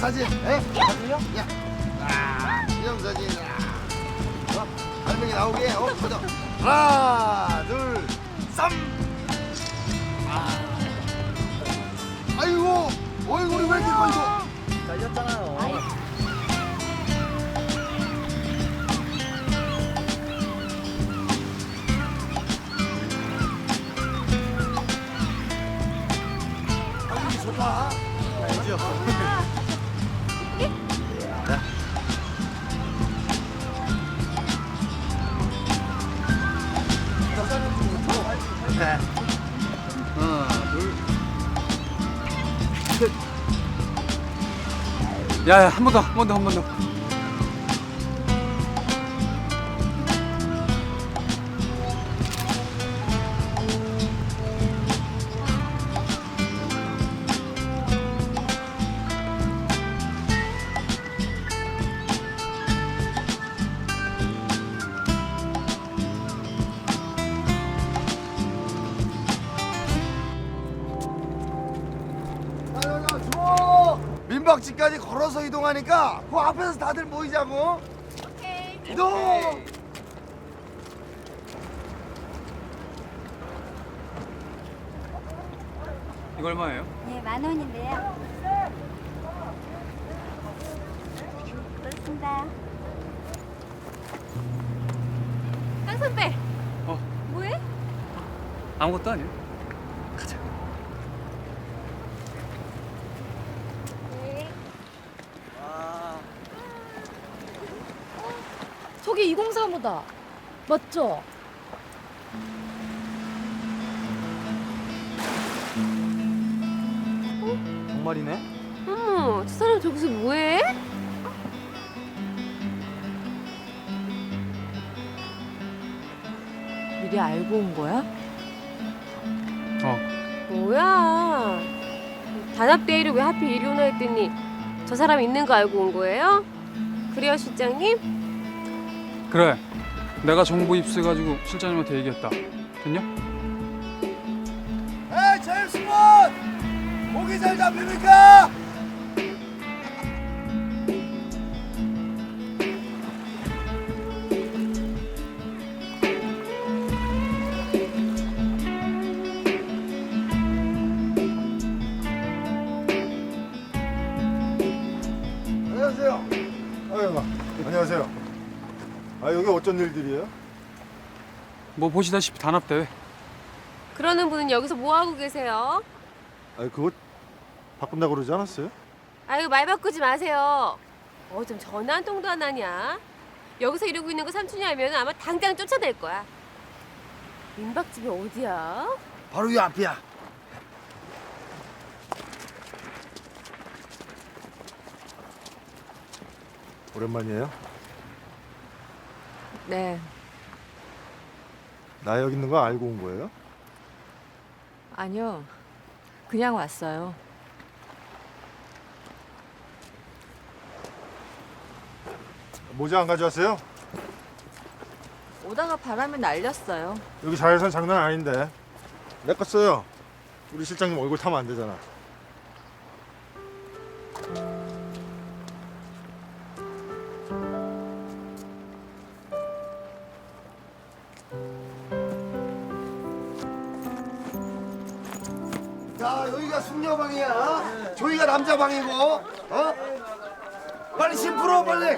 기념사진. 에? 사진요? 야. 아, 기념 사진. 아. 어? 할머니 나오게. 어, 보자. 하나, 둘, 쌈. 아. 아이고, 얼굴이 왜 이렇게 커, 잘렸잖아요. 할머니 좋다. 알죠. 네. 하나, 둘. 야야 한 번 더 한 번 더 한 번 더. 민박집까지 걸어서 이동하니까 그 앞에서 다들 모이자고. 오케이. 이동. 이거 얼마예요? 네, 만 원인데요. 그렇습니다. 강 선배 어 뭐해? 아무것도 아니야. 가자. 아, 2035다 맞죠? 정말이네. 어머 저 사람 저기서 뭐해? 미리 알고 온 거야? 어 뭐야 단합대회를 왜 하필 이리 오나 했더니 저 사람 있는 거 알고 온 거예요? 그래요 실장님? 그래. 내가 정보 입수해가지고 실장님한테 얘기했다. 됐냐? 에이, 제임스 본! 고기 잘 잡힙니까? 안녕하세요. 아 여기 어쩐 일들이에요? 뭐 보시다시피 단합대회. 그러는 분은 여기서 뭐 하고 계세요? 아 그거 바꾼다고 그러지 않았어요? 아유 말 바꾸지 마세요. 어 좀 전화 한 통도 안 하냐? 여기서 이러고 있는 거 삼촌이 알면 아마 당장 쫓아낼 거야. 민박집이 어디야? 바로 이 앞이야. 오랜만이에요. 네, 나 여기 있는 거 알고 온 거예요? 아니요. 그냥 왔어요. 모자 안 가져왔어요? 오다가 바람에 날렸어요. 여기 자외선 장난 아닌데. 내 거 써요. 우리 실장님 얼굴 타면 안 되잖아. 자, 여기가 숙녀 방이야. 저기가 남자 방이고. 어? 빨리 심 풀어, 빨리.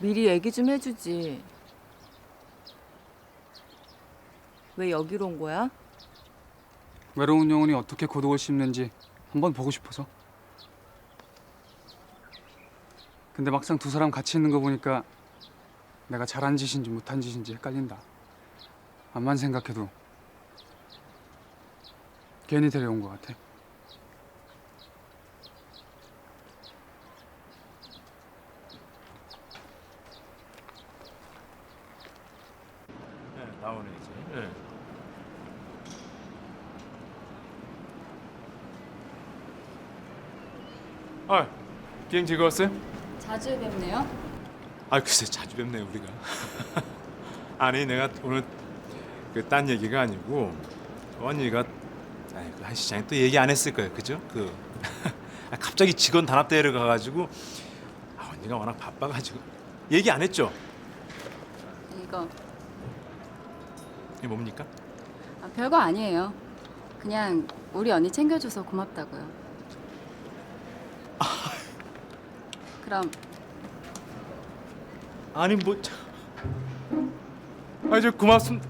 미리 얘기 좀 해주지. 왜 여기로 온 거야? 외로운 영혼이 어떻게 고독을 씹는지 한번 보고 싶어서. 근데 막상 두 사람 같이 있는 거 보니까 내가 잘한 짓인지 못한 짓인지 헷갈린다. 암만 생각해도 괜히 데려온 것 같아. 네, 나오네 이제. 아, 비행 즐거웠어요? 자주 뵙네요. 아, 글쎄 자주 뵙네요 우리가. 아니 내가 오늘 그 딴 얘기가 아니고 언니가 아니 그한 시장에 또 얘기 안 했을 거예요, 그죠? 그 아, 갑자기 직원 단합 대회를 가가지고 아, 언니가 워낙 바빠가지고 얘기 안 했죠? 이거 이게 뭡니까? 아, 별거 아니에요. 그냥 우리 언니 챙겨줘서 고맙다고요. 그럼 아니 뭐. 참. 아니 저 고맙습니다.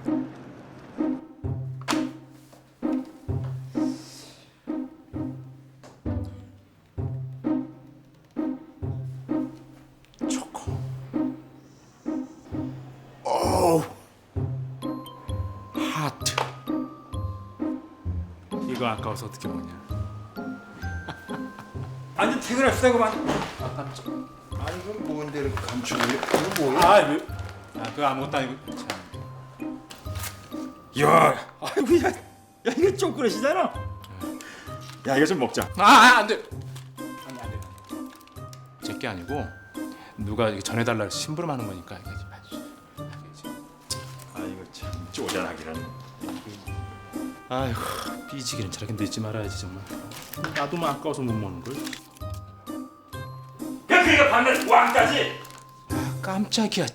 초코. 오. 하트. 이거 아까워서 어떻게 먹냐? 아니 퇴근합시다 그만. 아 깜짝. 아니 이건 뭔데 이렇게 감추고 이거 뭐야? 아, 왜? 아, 그거 아무것도 아니고 참. 야, 아이고 야, 야 이거 초콜릿이잖아. 야 이거 좀 먹자. 아, 아, 안 돼. 안 돼, 안 돼. 제게 아니고 누가 전해달라 해서 심부름하는 거니까 좀 봐주세요. 아 이거 참 쪼잔하기는. 아이고 삐지기는 저렇게 늦지 말아야지 정말. 나도 뭐 아까워서 못 먹는 걸. 야 그니까 반대 왕까지. 아, 깜짝이야.